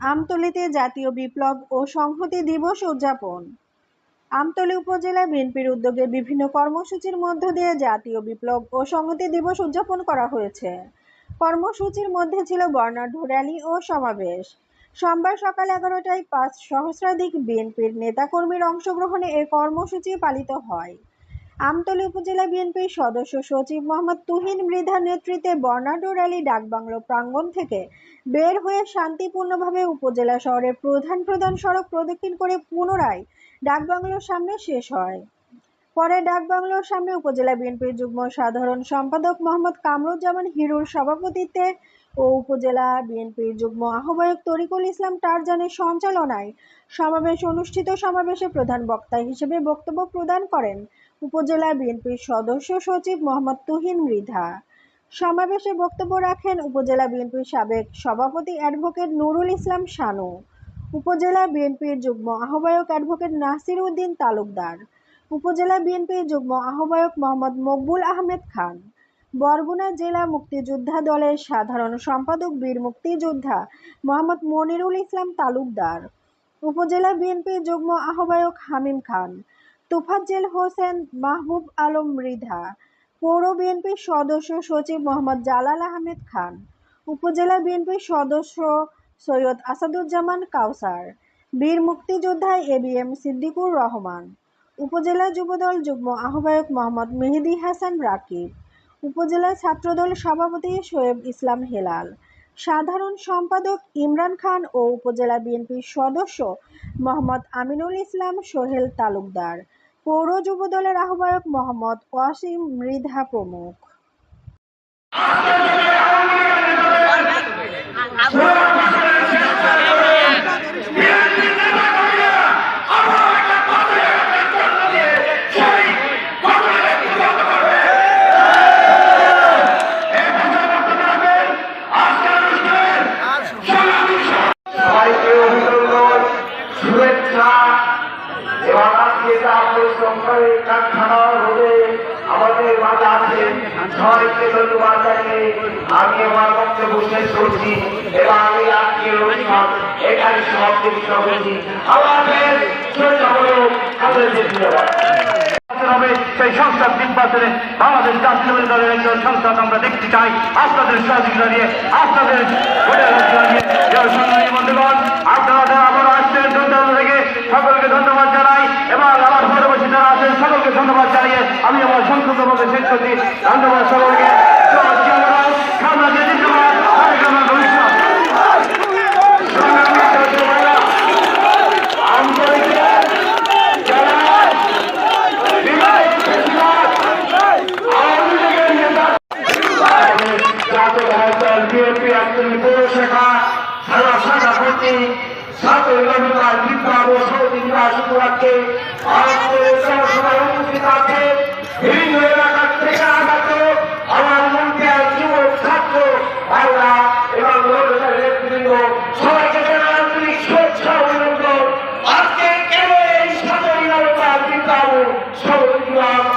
আমতলীতে জাতীয় বিপ্লব ও সংহতি দিবস উদযাপন। আমতলী উপজেলা বিএনপির উদ্যোগে বিভিন্ন কর্মসূচির মধ্য দিয়ে জাতীয় বিপ্লব ও সংহতি দিবস উদযাপন করা হয়েছে। কর্মসূচির মধ্যে ছিল বর্ণাঢ্য র্যালি ও সমাবেশ। সোমবার সকাল এগারোটায় পাঁচ সহস্রাধিক বিএনপির নেতাকর্মীর অংশগ্রহণে এ কর্মসূচি পালিত হয়। আমতলী উপজেলা বিএনপির সদস্য সচিব মোহাম্মদ তুহিন মৃধার নেতৃত্বে বর্ণাঢ্য র্যালি ডাকবাংলো প্রাঙ্গণ থেকে বের হয়ে শান্তিপূর্ণভাবে উপজেলা শহরের প্রধান প্রধান সড়ক প্রদক্ষিণ করে পুনরায় ডাকবাংলোর সামনে শেষ হয়। পরে ডাকবাংলোর সামনে উপজেলা বিএনপির যুগ্ম সাধারণ সম্পাদক মোহাম্মদ কামরুজ্জামান হিরুর সভাপতিত্বে ও উপজেলা বিএনপির যুগ্ম আহ্বায়ক তরিকুল ইসলাম টারজানের সঞ্চালনায় সমাবেশ অনুষ্ঠিত সমাবেশে প্রধান বক্তা হিসেবে বক্তব্য প্রদান করেন উপজেলা বিএনপির সদস্য সচিব মোহাম্মদ তুহিন মৃধা। সমাবেশে বক্তব্য রাখেন উপজেলা বিএনপির সাবেক সভাপতি অ্যাডভোকেট নুরুল ইসলাম শানু, উপজেলা বিএনপির যুগ্ম আহ্বায়ক অ্যাডভোকেট নাসির উদ্দিন তালুকদার, উপজেলা বিএনপির যুগ্ম আহ্বায়ক মোহাম্মদ মকবুল আহমেদ খান, বরগুনা জেলা মুক্তিযোদ্ধা দলের সাধারণ সম্পাদক বীর মুক্তিযোদ্ধা মোহাম্মদ মনিরুল ইসলাম তালুকদার, উপজেলা বিএনপির যুগ্ম আহ্বায়ক হামিম খান তোফাজ্জেল হোসেন, মাহবুব আলম মৃধা পৌর বিএনপির সদস্য সচিব মোহাম্মদ জালাল আহমেদ খান, উপজেলা বিএনপির সদস্য সৈয়দ আসাদুজ্জামান কাউসার, বীর মুক্তিযোদ্ধা A B M Siddiqur Rahman, উপজেলা যুবদল যুগ্ম আহ্বায়ক মোহাম্মদ মেহেদি হাসান রাকিব, উপজেলা ছাত্রদল সভাপতি শোয়েব ইসলাম হেলাল, সাধারণ সম্পাদক ইমরান খান ও উপজেলা বিএনপির সদস্য মোহাম্মদ আমিনুল ইসলাম সোহেল তালুকদার পৌর যুবদলের আহ্বায়ক মোহাম্মদ ওয়াসিম মৃধা প্রমুখ। আজকে তার কারখানা রোদে আমাদের আজকে আমাদের শ্রদ্ধা হল আমাদের হবে সেই সংসদ নির্বাচনে বাংলাদেশ জাতীয় দলের একজন সংসদ আমরা দেখতে চাই। আপনাদের সহযোগিতা নিয়ে, আপনাদের অধিকার নিয়ে যারা সংগ্রামী বন্ধুগণ আপনারা যারা আবার আসছেন দূরদূরান্ত থেকে সকলকে ধন্যবাদ জানাই এবং আমার পরবর্তী যারা আছেন সকলকে ধন্যবাদ জানিয়ে আমি আমার সংক্ষিপ্তভাবে শেষ করছি ধন্যবাদ সকলকে জয় শ্রী রাম, বিপ্লব